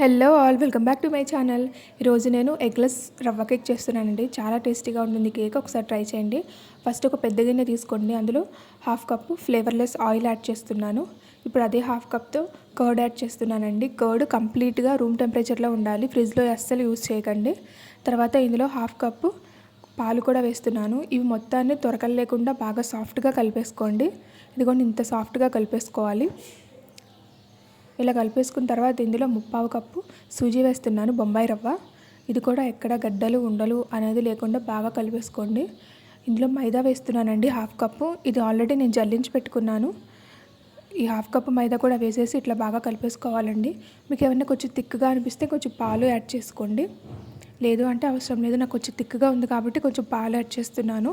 Hello all welcome back to my channel. ఈరోజు నేను eggless రవ్వ కేక్ చేస్తున్నానండి. చాలా టేస్టీగా ఉంటుంది కేక్ ఒకసారి ట్రై చేయండి. ఫస్ట్ ఒక పెద్ద గిన్నె తీసుకోండి. అందులో half cup flavourless oil add చేస్తున్నాను. ఇప్పుడు అదే హాఫ్ కప్తో కర్డ్ యాడ్ చేస్తున్నానండి. కర్డ్ కంప్లీట్గా రూమ్ టెంపరేచర్లో ఉండాలి. ఫ్రిడ్జ్లో అస్సలు యూజ్ చేయకండి. తర్వాత ఇందులో హాఫ్ కప్పు పాలు కూడా వేస్తున్నాను. ఇవి మొత్తాన్ని త్వరకలు లేకుండా బాగా సాఫ్ట్గా కలిపేసుకోండి. ఇదిగోండి ఇంత సాఫ్ట్గా కలిపేసుకోవాలి. ఇలా కలిపేసుకున్న తర్వాత ఇందులో ముప్పావు కప్పు సూజీ వేస్తున్నాను బొంబాయి రవ్వ. ఇది కూడా ఎక్కడ గడ్డలు ఉండలు అనేది లేకుండా బాగా కలిపేసుకోండి. ఇందులో మైదా వేస్తున్నానండి హాఫ్ కప్పు. ఇది ఆల్రెడీ నేను జల్లించి పెట్టుకున్నాను. ఈ హాఫ్ కప్ మైదా కూడా వేసేసి ఇట్లా బాగా కలిపేసుకోవాలండి. మీకు ఏమైనా కొంచెం తిక్కుగా అనిపిస్తే కొంచెం పాలు యాడ్ చేసుకోండి. లేదు అంటే అవసరం లేదు నాకు కొంచెం తిక్కుగా ఉంది కాబట్టి కొంచెం పాలు యాడ్ చేస్తున్నాను.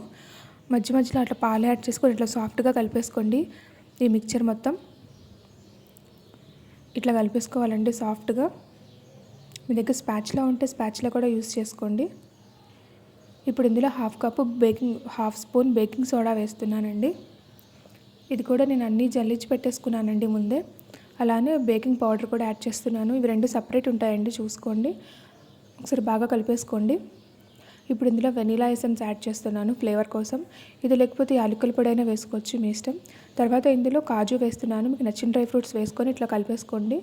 మధ్య మధ్యలో అట్లా పాలు యాడ్ చేసుకొని ఇట్లా సాఫ్ట్గా కలిపేసుకోండి ఈ మిక్చర్ మొత్తం. ఇట్లా కలిపేసుకోవాలండి సాఫ్ట్గా. మీ దగ్గర స్పాచ్లా ఉంటే స్పాచ్లా కూడా యూస్ చేసుకోండి. ఇప్పుడు ఇందులో half cup baking half spoon baking soda వేస్తున్నానండి. ఇది కూడా నేను అన్నీ జల్లించి పెట్టేసుకున్నానండి ముందే. అలానే బేకింగ్ పౌడర్ కూడా యాడ్ చేస్తున్నాను. ఇవి రెండు సపరేట్ ఉంటాయండి చూసుకోండి. ఒకసారి బాగా కలిపేసుకోండి. ఇప్పుడు ఇందులో వెనీలా ఎసెన్స్ యాడ్ చేస్తున్నాను ఫ్లేవర్ కోసం. ఇది లేకపోతే యాలకుల పొడి అయినా వేసుకోవచ్చు మీ ఇష్టం. తర్వాత ఇందులో కాజు వేస్తున్నాను. మీకు నచ్చిన డ్రై ఫ్రూట్స్ వేసుకొని ఇట్లా కలిపేసుకోండి.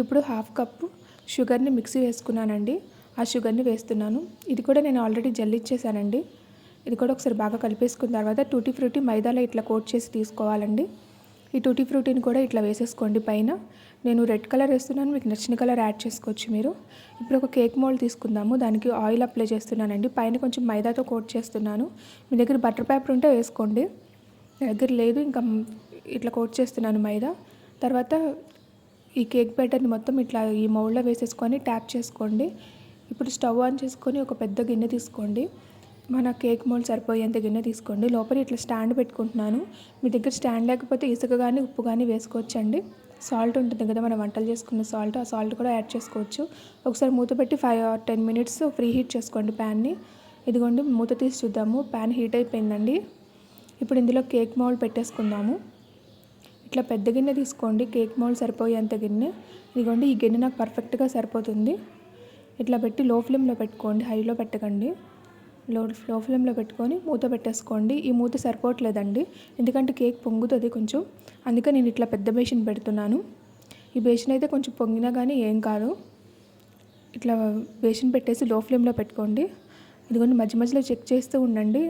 ఇప్పుడు హాఫ్ కప్పు షుగర్ని మిక్సీ వేసుకున్నానండి. ఆ షుగర్ని వేస్తున్నాను. ఇది కూడా నేను ఆల్రెడీ జల్లిచ్చేసానండి. ఇది కూడా ఒకసారి బాగా కలిపేసుకున్న తర్వాత టూటీ ఫ్రూటీ మైదాలో ఇట్లా కోట్ చేసి తీసుకోవాలండి. ఈ టూటీ ఫ్రూటీని కూడా ఇట్లా వేసేసుకోండి పైన. నేను రెడ్ కలర్ వేస్తున్నాను. మీకు నచ్చిన కలర్ యాడ్ చేసుకోవచ్చు మీరు. ఇప్పుడు ఒక కేక్ మోల్డ్ తీసుకుందాము. దానికి ఆయిల్ అప్లై చేస్తున్నానండి. పైన కొంచెం మైదాతో కోట్ చేస్తున్నాను. మీ దగ్గర బటర్ పేపర్ ఉంటే వేసుకోండి. దగ్గర లేదు. ఇంకా ఇట్లా కోట్ చేస్తున్నాను మైదా. తర్వాత ఈ కేక్ బ్యాటర్ని మొత్తం ఇట్లా ఈ మౌల్డ్లో వేసేసుకొని ట్యాప్ చేసుకోండి. ఇప్పుడు స్టవ్ ఆన్ చేసుకొని ఒక పెద్ద గిన్నె తీసుకోండి. మన కేక్ మౌల్డ్ సరిపోయేంత గిన్నె తీసుకోండి. లోపల ఇట్లా స్టాండ్ పెట్టుకుంటున్నాను. మీ దగ్గర స్టాండ్ లేకపోతే ఇసుక కానీ ఉప్పు కానీ వేసుకోవచ్చండి. సాల్ట్ ఉంటుంది కదా మనం వంటలు చేసుకున్న సాల్ట్ ఆ సాల్ట్ కూడా యాడ్ చేసుకోవచ్చు. ఒకసారి మూత పెట్టి five or ten minutes preheat చేసుకోండి ప్యాన్ని. ఇదిగోండి మూత తీసి చూద్దాము. ప్యాన్ హీట్ అయిపోయిందండి. ఇప్పుడు ఇందులో కేక్ మౌల్డ్ పెట్టేసుకుందాము. ఇట్లా పెద్ద గిన్నె తీసుకోండి. కేక్ మౌల్డ్ సరిపోయేంత గిన్నె. ఇదిగోండి ఈ గిన్నె నాకు పర్ఫెక్ట్గా సరిపోతుంది. ఇట్లా పెట్టి లో ఫ్లేమ్లో పెట్టుకోండి. హైలో పెట్టకండి. లో లో ఫ్లేమ్లో పెట్టుకొని మూత పెట్టేసుకోండి. ఈ మూత సరిపోవట్లేదండి. ఎందుకంటే కేక్ పొంగుతుంది కొంచెం. అందుకే నేను ఇట్లా పెద్ద బేషన్ పెడుతున్నాను. ఈ బేషన్ అయితే కొంచెం పొంగినా కానీ ఏం కాదు. ఇట్లా బేషన్ పెట్టేసి లో ఫ్లేమ్లో పెట్టుకోండి. ఇదిగోండి మధ్య మధ్యలో చెక్ చేస్తూ ఉండండి.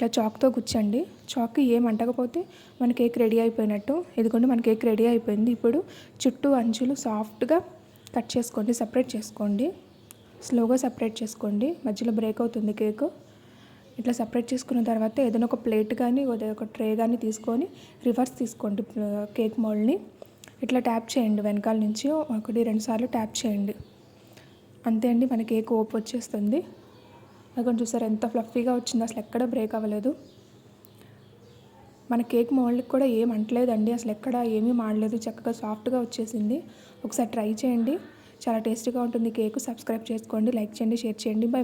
ఇట్లా చాక్తో గుచ్చండి చాక్ ఏం అంటకపోతే మన కేక్ రెడీ అయిపోయినట్టు. ఇదిగోండి మన కేక్ రెడీ అయిపోయింది. ఇప్పుడు చుట్టూ అంచులు సాఫ్ట్గా కట్ చేసుకోండి సపరేట్ చేసుకోండి. స్లోగా సపరేట్ చేసుకోండి. మధ్యలో బ్రేక్ అవుతుంది కేక్. ఇట్లా సపరేట్ చేసుకున్న తర్వాత ఏదైనా ఒక ప్లేట్ కానీ ఒక ట్రే కానీ తీసుకొని రివర్స్ తీసుకోండి కేక్ మోల్డ్ని. ఇట్లా ట్యాప్ చేయండి వెనకాల నుంచి. ఒకటి రెండుసార్లు ట్యాప్ చేయండి. అంతే అండి మన కేక్ ఓపు వచ్చేస్తుంది. అక్కడ చూసారు ఎంత ఫ్లఫీగా వచ్చింది అసలు ఎక్కడ బ్రేక్ అవ్వలేదు. మన కేక్ మోల్డ్కి కూడా ఏం అంటలేదండి అసలు ఎక్కడ ఏమీ మాడలేదు చక్కగా సాఫ్ట్గా వచ్చేసింది. ఒకసారి ట్రై చేయండి చాలా టేస్టీగా ఉంటుంది. కేక్ సబ్స్క్రైబ్ చేసుకోండి లైక్ చేయండి షేర్ చేయండి. బై